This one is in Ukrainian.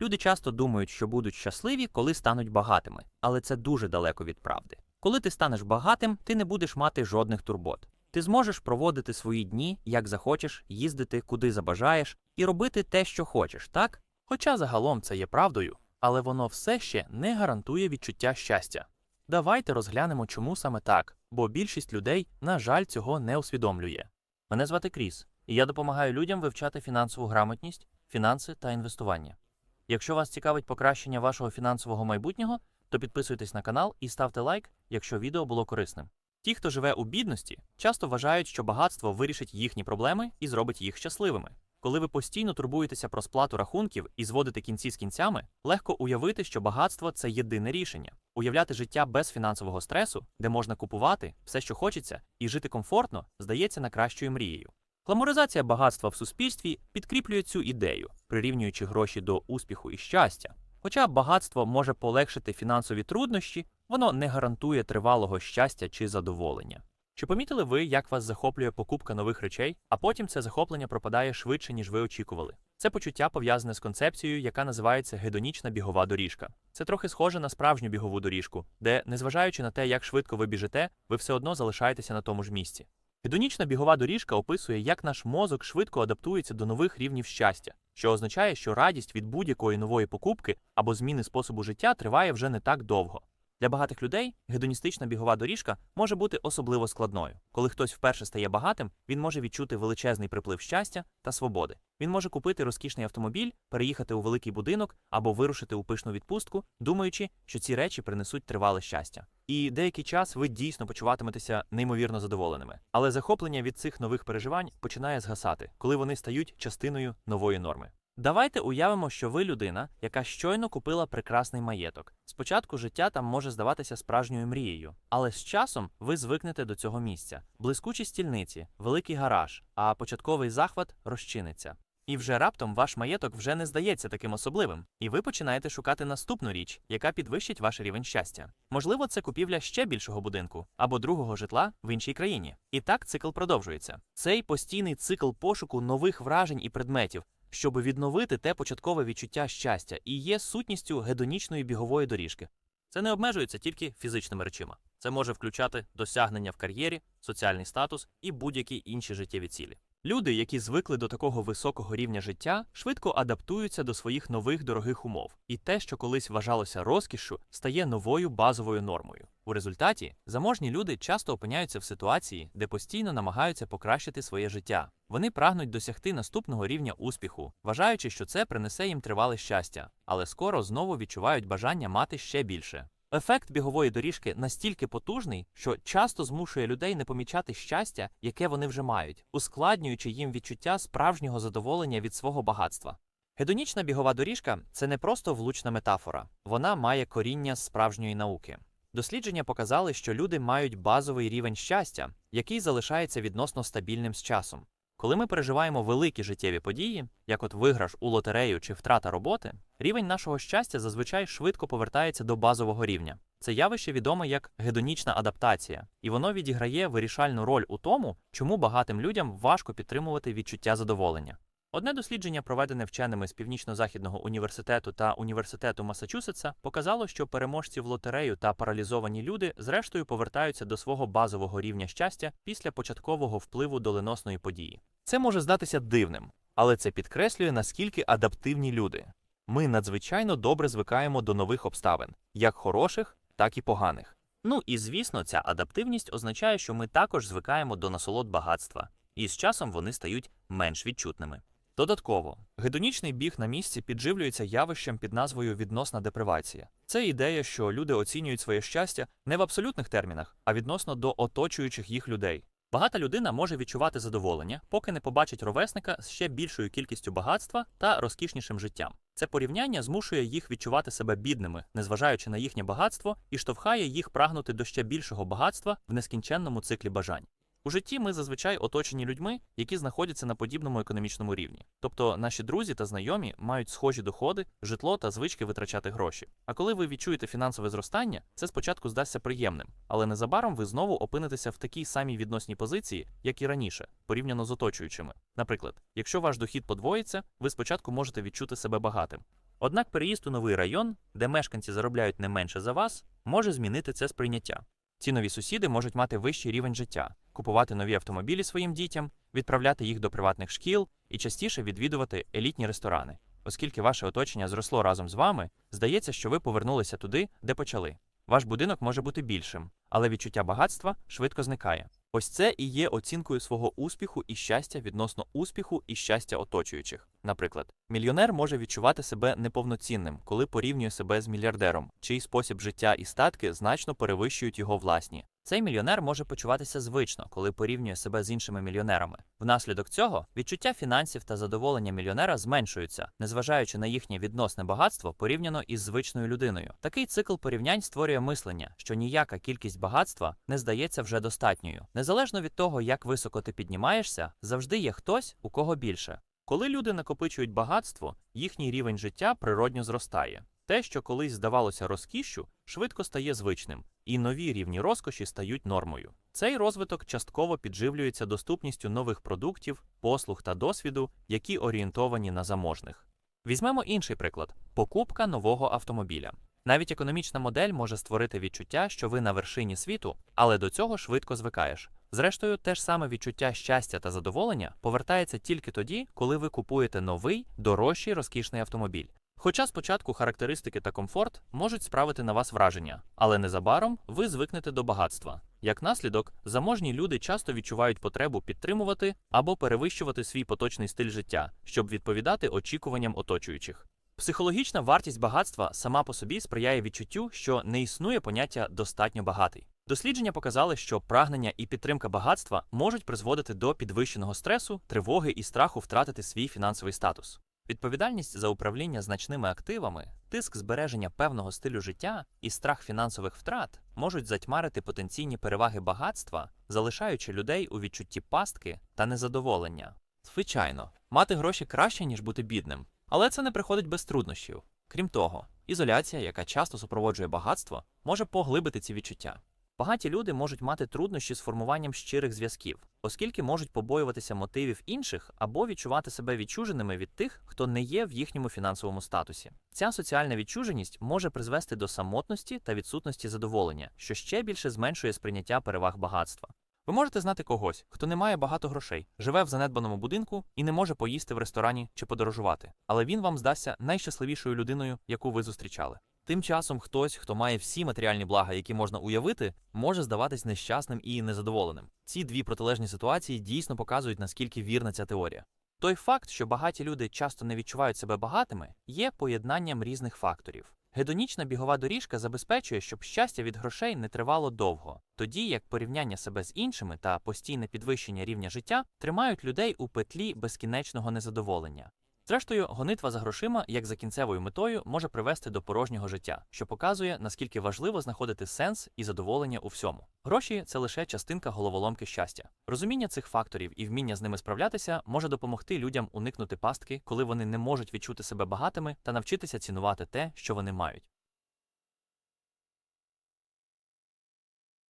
Люди часто думають, що будуть щасливі, коли стануть багатими, але це дуже далеко від правди. Коли ти станеш багатим, ти не будеш мати жодних турбот. Ти зможеш проводити свої дні, як захочеш, їздити куди забажаєш і робити те, що хочеш, так? Хоча загалом це є правдою, але воно все ще не гарантує відчуття щастя. Давайте розглянемо, чому саме так, бо більшість людей, на жаль, цього не усвідомлює. Мене звати Кріс, і я допомагаю людям вивчати фінансову грамотність, фінанси та інвестування. Якщо вас цікавить покращення вашого фінансового майбутнього, то підписуйтесь на канал і ставте лайк, якщо відео було корисним. Ті, хто живе у бідності, часто вважають, що багатство вирішить їхні проблеми і зробить їх щасливими. Коли ви постійно турбуєтеся про сплату рахунків і зводите кінці з кінцями, легко уявити, що багатство це єдине рішення. Уявляти життя без фінансового стресу, де можна купувати все, що хочеться, і жити комфортно, здається найкращою мрією. Гламоризація багатства в суспільстві підкріплює цю ідею, прирівнюючи гроші до успіху і щастя. Хоча багатство може полегшити фінансові труднощі, воно не гарантує тривалого щастя чи задоволення. Чи помітили ви, як вас захоплює покупка нових речей, а потім це захоплення пропадає швидше, ніж ви очікували? Це почуття пов'язане з концепцією, яка називається гедонічна бігова доріжка. Це трохи схоже на справжню бігову доріжку, де, незважаючи на те, як швидко ви біжите, ви все одно залишаєтеся на тому ж місці. Гедонічна бігова доріжка описує, як наш мозок швидко адаптується до нових рівнів щастя, що означає, що радість від будь-якої нової покупки або зміни способу життя триває вже не так довго. Для багатих людей гедоністична бігова доріжка може бути особливо складною. Коли хтось вперше стає багатим, він може відчути величезний приплив щастя та свободи. Він може купити розкішний автомобіль, переїхати у великий будинок або вирушити у пишну відпустку, думаючи, що ці речі принесуть тривале щастя. І деякий час ви дійсно почуватиметеся неймовірно задоволеними. Але захоплення від цих нових переживань починає згасати, коли вони стають частиною нової норми. Давайте уявимо, що ви людина, яка щойно купила прекрасний маєток. Спочатку життя там може здаватися справжньою мрією, але з часом ви звикнете до цього місця. Блискучі стільниці, великий гараж, а початковий захват розчиниться. І вже раптом ваш маєток вже не здається таким особливим, і ви починаєте шукати наступну річ, яка підвищить ваш рівень щастя. Можливо, це купівля ще більшого будинку або другого житла в іншій країні. І так цикл продовжується. Цей постійний цикл пошуку нових вражень і предметів, щоб відновити те початкове відчуття щастя, і є сутністю гедонічної бігової доріжки. Це не обмежується тільки фізичними речима. Це може включати досягнення в кар'єрі, соціальний статус і будь-які інші життєві цілі. Люди, які звикли до такого високого рівня життя, швидко адаптуються до своїх нових дорогих умов, і те, що колись вважалося розкішшю, стає новою базовою нормою. У результаті заможні люди часто опиняються в ситуації, де постійно намагаються покращити своє життя. Вони прагнуть досягти наступного рівня успіху, вважаючи, що це принесе їм тривале щастя, але скоро знову відчувають бажання мати ще більше. Ефект бігової доріжки настільки потужний, що часто змушує людей не помічати щастя, яке вони вже мають, ускладнюючи їм відчуття справжнього задоволення від свого багатства. Гедонічна бігова доріжка це не просто влучна метафора, вона має коріння справжньої науки. Дослідження показали, що люди мають базовий рівень щастя, який залишається відносно стабільним з часом. Коли ми переживаємо великі життєві події, як от виграш у лотерею чи втрата роботи, рівень нашого щастя зазвичай швидко повертається до базового рівня. Це явище відоме як гедонічна адаптація, і воно відіграє вирішальну роль у тому, чому багатим людям важко підтримувати відчуття задоволення. Одне дослідження, проведене вченими з Північно-Західного університету та університету Масачусетса, показало, що переможці в лотерею та паралізовані люди зрештою повертаються до свого базового рівня щастя після початкового впливу доленосної події. Це може здатися дивним, але це підкреслює, наскільки адаптивні люди. Ми надзвичайно добре звикаємо до нових обставин, як хороших, так і поганих. Ну і звісно, ця адаптивність означає, що ми також звикаємо до насолод багатства, і з часом вони стають менш відчутними. Додатково, гедонічний біг на місці підживлюється явищем під назвою відносна депривація. Це ідея, що люди оцінюють своє щастя не в абсолютних термінах, а відносно до оточуючих їх людей. Багата людина може відчувати задоволення, поки не побачить ровесника з ще більшою кількістю багатства та розкішнішим життям. Це порівняння змушує їх відчувати себе бідними, незважаючи на їхнє багатство, і штовхає їх прагнути до ще більшого багатства в нескінченному циклі бажань. У житті ми зазвичай оточені людьми, які знаходяться на подібному економічному рівні. Тобто наші друзі та знайомі мають схожі доходи, житло та звички витрачати гроші. А коли ви відчуєте фінансове зростання, це спочатку здасться приємним, але незабаром ви знову опинитеся в такій самій відносній позиції, як і раніше, порівняно з оточуючими. Наприклад, якщо ваш дохід подвоїться, ви спочатку можете відчути себе багатим. Однак переїзд у новий район, де мешканці заробляють не менше за вас, може змінити це сприйняття. Ці нові сусіди можуть мати вищий рівень життя, купувати нові автомобілі своїм дітям, відправляти їх до приватних шкіл і частіше відвідувати елітні ресторани. Оскільки ваше оточення зросло разом з вами, здається, що ви повернулися туди, де почали. Ваш будинок може бути більшим, але відчуття багатства швидко зникає. Ось це і є оцінкою свого успіху і щастя відносно успіху і щастя оточуючих. Наприклад, мільйонер може відчувати себе неповноцінним, коли порівнює себе з мільярдером, чий спосіб життя і статки значно перевищують його власні. Цей мільйонер може почуватися звично, коли порівнює себе з іншими мільйонерами. Внаслідок цього відчуття фінансів та задоволення мільйонера зменшуються, незважаючи на їхнє відносне багатство порівняно із звичною людиною. Такий цикл порівнянь створює мислення, що ніяка кількість багатства не здається вже достатньою. Незалежно від того, як високо ти піднімаєшся, завжди є хтось, у кого більше. Коли люди накопичують багатство, їхній рівень життя природньо зростає. Те, що колись здавалося розкішшю, швидко стає звичним, і нові рівні розкоші стають нормою. Цей розвиток частково підживлюється доступністю нових продуктів, послуг та досвіду, які орієнтовані на заможних. Візьмемо інший приклад покупка нового автомобіля. Навіть економічна модель може створити відчуття, що ви на вершині світу, але до цього швидко звикаєш. Зрештою, те ж саме відчуття щастя та задоволення повертається тільки тоді, коли ви купуєте новий, дорожчий розкішний автомобіль. Хоча спочатку характеристики та комфорт можуть справити на вас враження, але незабаром ви звикнете до багатства. Як наслідок, заможні люди часто відчувають потребу підтримувати або перевищувати свій поточний стиль життя, щоб відповідати очікуванням оточуючих. Психологічна вартість багатства сама по собі сприяє відчуттю, що не існує поняття достатньо багатий. Дослідження показали, що прагнення і підтримка багатства можуть призводити до підвищеного стресу, тривоги і страху втратити свій фінансовий статус. Відповідальність за управління значними активами, тиск збереження певного стилю життя і страх фінансових втрат можуть затьмарити потенційні переваги багатства, залишаючи людей у відчутті пастки та незадоволення. Звичайно, мати гроші краще, ніж бути бідним, але це не приходить без труднощів. Крім того, ізоляція, яка часто супроводжує багатство, може поглибити ці відчуття. Багаті люди можуть мати труднощі з формуванням щирих зв'язків, оскільки можуть побоюватися мотивів інших або відчувати себе відчуженими від тих, хто не є в їхньому фінансовому статусі. Ця соціальна відчуженість може призвести до самотності та відсутності задоволення, що ще більше зменшує сприйняття переваг багатства. Ви можете знати когось, хто не має багато грошей, живе в занедбаному будинку і не може поїсти в ресторані чи подорожувати, але він вам здасться найщасливішою людиною, яку ви зустрічали. Тим часом хтось, хто має всі матеріальні блага, які можна уявити, може здаватись нещасним і незадоволеним. Ці дві протилежні ситуації дійсно показують, наскільки вірна ця теорія. Той факт, що багаті люди часто не відчувають себе багатими, є поєднанням різних факторів. Гедонічна бігова доріжка забезпечує, щоб щастя від грошей не тривало довго, тоді як порівняння себе з іншими та постійне підвищення рівня життя тримають людей у петлі безкінечного незадоволення. Зрештою, гонитва за грошима, як за кінцевою метою, може привести до порожнього життя, що показує, наскільки важливо знаходити сенс і задоволення у всьому. Гроші це лише частинка головоломки щастя. Розуміння цих факторів і вміння з ними справлятися може допомогти людям уникнути пастки, коли вони не можуть відчути себе багатими та навчитися цінувати те, що вони мають.